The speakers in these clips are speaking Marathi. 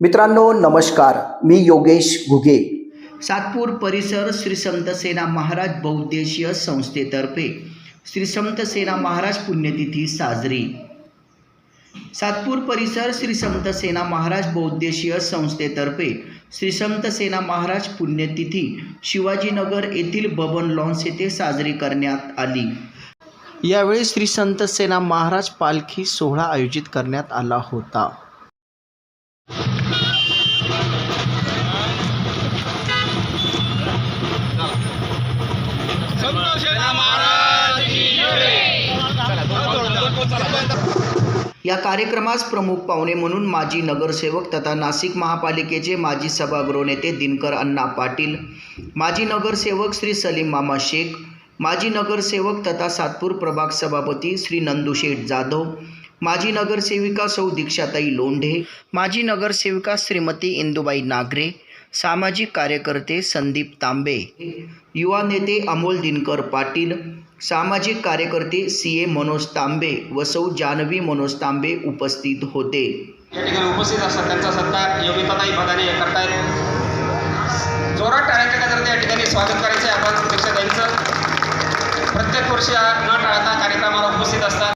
मित्रांनो नमस्कार. मी योगेश घुगे. सातपूर परिसर श्री संत सेना महाराज बहुद्देशीय संस्थेतर्फे श्री संत सेना महाराज पुण्यतिथी साजरी. सातपूर परिसर श्री संत सेना महाराज बहुद्देशीय संस्थेतर्फे श्री संत सेना महाराज पुण्यतिथी शिवाजीनगर येथील बबन लॉन्स येथे साजरी करण्यात आली. यावेळी श्री संत सेना महाराज पालखी सोहळा आयोजित करण्यात आला होता. या कार्यक्रमास प्रमुख पाहुणे म्हणून माजी नगरसेवक तथा नाशिक महापालिकेचे माजी सभागृह नेते दिनकर अण्णा पाटील माजी नगरसेवक श्री सलीम मामा शेख माजी नगरसेवक तथा सातपूर प्रभाग सभापती श्री नंदुशेठ जाधव माजी नगरसेविका सौ दीक्षाताई लोंढे माजी नगरसेविका श्रीमती इंदुबाई नागरे सामाजिक कार्यकर्ते संदीप तांबे युवा नेते अमोल दिनकर पाटील सामाजिक कार्यकर्ते सी ए मनोज तांबे व सौ जानवी मनोज तांबे उपस्थित होते. या ठिकाणी उपस्थित असतात त्यांचा सत्कार योगिताताई भदाने करतायत. जोरात टाळ्यांच्या गजरात या ठिकाणी स्वागत करायचं आपण दीक्षाताईंचं प्रत्येक वर्षी हा न टाळता कार्यक्रमाला उपस्थित असतात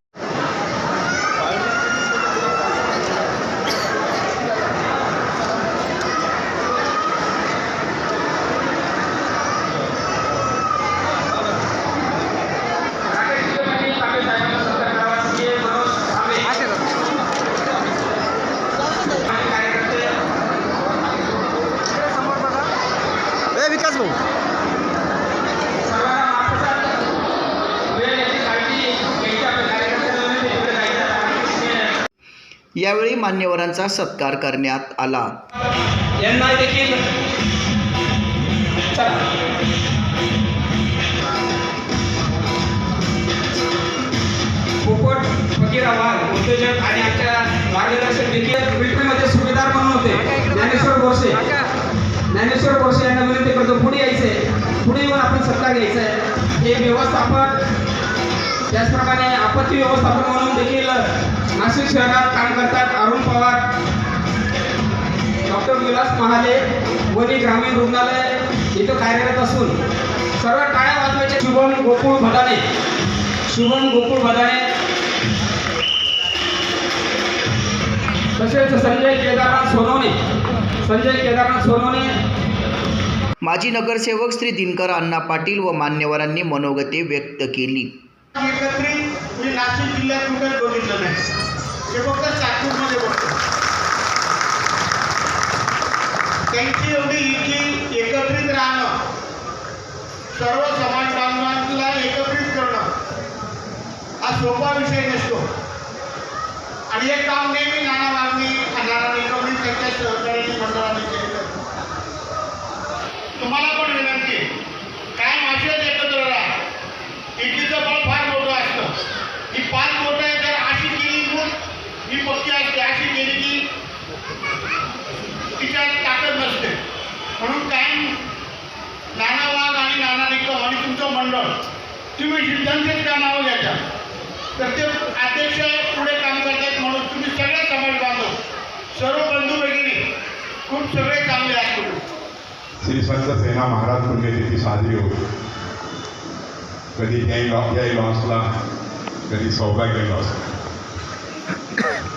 भाऊ यावेळी मान्यवरांचा सत्कार करण्यात आला. यांना देखील आपण सत्ता घ्यायचं आहे हे व्यवस्थापन त्याचप्रमाणे आपत्ती व्यवस्थापन म्हणून देखील नाशिक शहरात काम करतात अरुण पवार. डॉक्टर विलास महाले वनी ग्रामीण रुग्णालय इथं कार्यरत असून सर्व टाळ्या वाजवायचे शुभम गोकुळ भदाने शुभम गोकुळ भदाने तसेच संजय केदारनाथ सोनवणे. संजय केदारनाथ सोनवणे माजी नगरसेवक श्री दिनकर अण्णा पाटील व मान्यवरांनी मनोगते व्यक्त केली. मी नाशिक जिल्ह्यात कुठेच बघितलं नाही. हे फक्त बघतो. त्यांची एवढी इच्छी एकत्रित राहणं सर्व समाज बांधवांना एकत्रित करणं हा सोपा विषय नसतो. आणि हे काम नेहमी नाना बांधणी नाना निकमणी त्यांच्या सहकार्याची मंडळाने केलं तुम्हाला पण विनंती आहे. कायम असेच एकत्र राहा एकीचं बळ फार मोठं असतं ही पाच बोटं आहे जर अशी केली म्हणून ही पक्की असते अशी केली की तिच्यात ताकद नसते. म्हणून कायम नाना वाघ आणि नाना निकम आणि तुमचं मंडळ तुम्ही सिद्धांतच का नावं घ्यायच्या तर ते अध्यक्ष पुढे काम करतात म्हणून तुम्ही सगळे समाज बांधव सर्व बंधू भगिनी खूप सगळे चांगले आहेत श्री संत सेना महाराज पुण्यतिथी साजरी होते. कधी त्याही लॉ त्याही लॉसला कधी सौभाग्य लॉसला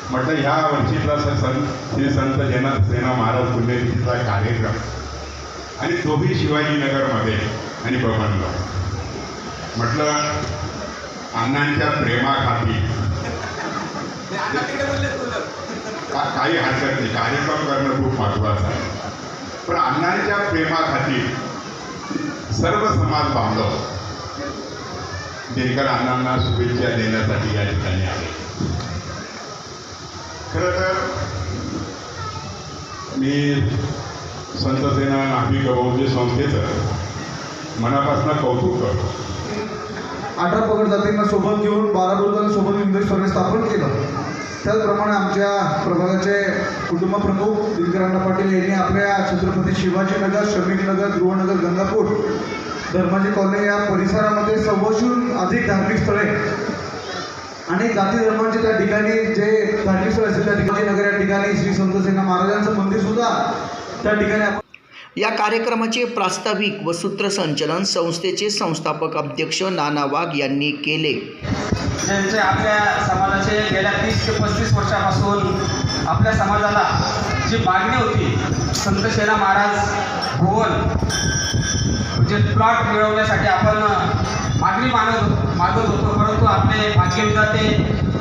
म्हटलं ह्या वर्षीचा स- सन श्री संत जना सेना महाराज पुण्यतिथीचा कार्यक्रम. आणि तोही शिवाजीनगरमध्ये आणि बबनला. म्हटलं अण्णांच्या प्रेमाखाती. का- काही हरकत नाही. कार्यक्रम करणं खूप महत्त्वाचं आहे. पण अण्णांच्या प्रेमाखातीर सर्व समाज बांधव दिनकर अण्णांना शुभेच्छा देण्यासाठी या ठिकाणी आले. खरं तर मी संतसेना नाभिक बौद्ध संस्थेचं मनापासून कौतुक करतो. अठरा पगड जातींना सोबत घेऊन बारा रोजांना सोबत इंग्रज स्थापन केलं. त्याचप्रमाणे आमच्या प्रभागाचे कुटुंब प्रमुख दिनकरांना पाटील यांनी आपल्या छत्रपती शिवाजीनगर श्रमिकनगर गृहनगर गंगापूर धर्माजी कॉलनी या परिसरामध्ये सव्वाशून अधिक धार्मिक स्थळे आणि जाती धर्मांचे त्या ठिकाणी जे धार्मिक स्थळ असतील त्या ठिकाणी नगर या ठिकाणी श्री संत सेना महाराजांचं मंदिर सुद्धा त्या ठिकाणी आपण या कार्यक्रमाचे प्रास्ताविक व सूत्रसंचलन संस्थेचे संस्थापक अध्यक्ष नाना वाघ यांनी केले. ज्यांचे आपल्या समाजाचे गेल्या तीस ते पस्तीस वर्षापासून आपल्या समाजाला जी मागणी होती संत सेना महाराज भुवन म्हणजे प्लॉट मिळवण्यासाठी आपण मागणी मानत मागत होतो. आपले आपले भाग्यविधाते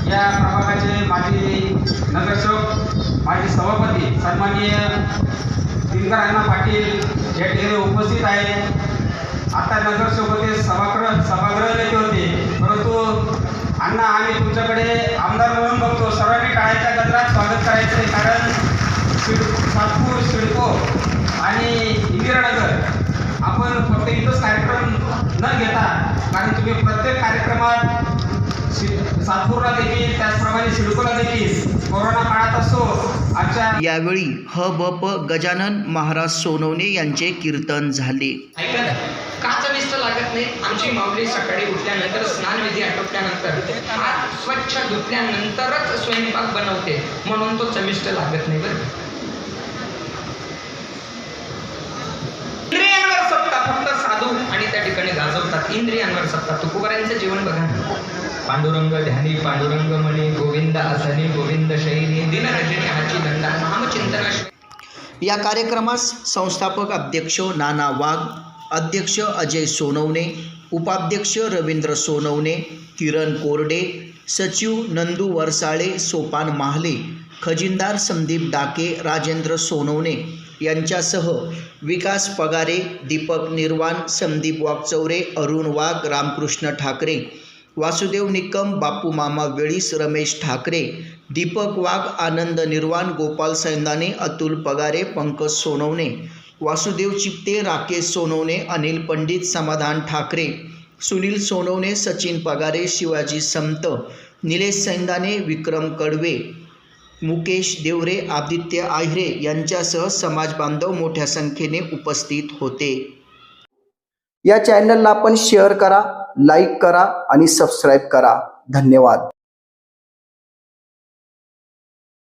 या प्रभागाचे माजी नगरसेवक माजी सभापती सन्माननीय दिनकर अण्णा पाटील या ठिकाणी उपस्थित आहे. आता नगरसेवक होते सभागृह सभागृह नेते होते. परंतु अण्णा आम्ही तुमच्याकडे आमदार म्हणून बघतो. सर्वांनी टाळ्याच्या गजरात स्वागत करायचं आहे कारण शिड सातपूर सिडको आणि इंदिरानगर आपण फक्त इथंच कार्यक्रम न घेता कारण तुम्ही प्रत्येक कार्यक्रमात शि सातपूरला देखील त्याचप्रमाणे सिडकोला देखील कोरोना काळात असो आजच्या यावेळी ह ब प गजानन महाराज सोनवणे यांचे कीर्तन झाले. ऐका ना का चविष्ट लागत नाही? आमची माऊली सकाळी उठल्यानंतर स्नानविधी आटोपल्यानंतर हात स्वच्छ धुतल्यानंतरच स्वयंपाक बनवते म्हणून तो चविष्ट लागत नाही बरं का? इंद्रियांवर सत्ता फक्त साधू आणि त्या ठिकाणी गाजवतात इंद्रियांवर सत्ता. तुकोबारांचं जीवन बघा पांडुरंग ध्यानी पांडुरंग मणी गोविंद आसनी गोविंद शैली दिनरजनी हाची दंडा नामचिंतनाशिवाय या कार्यक्रमास संस्थापक अध्यक्ष नाना वाघ अध्यक्ष अजय सोनवणे उपाध्यक्ष रवींद्र सोनवणे किरण कोरडे सचिव नंदू वरसाळे सोपान माहले खजिनदार संदीप डाके राजेंद्र सोनवणे यांच्यासह विकास पगारे दीपक निर्वाण संदीप वाघचौरे अरुण वाघ रामकृष्ण ठाकरे वासुदेव निकम बापू मामा वेळीस रमेश ठाकरे दीपक वाघ आनंद निर्वाण गोपाल सैंदाने अतुल पगारे पंकज सोनवणे वासुदेव चिप्ते राकेश सोनवणे अनिल पंडित समाधान ठाकरे सुनील सोनवणे सचिन पगारे शिवाजी संत निलेश सैंदाने विक्रम कडवे मुकेश देवरे आदित्य आहिरे यांच्यासह समाज बांधव मोठ्या संख्येने उपस्थित होते. या चॅनलला आपण शेअर करा लाईक करा आणि सबस्क्राईब करा. धन्यवाद.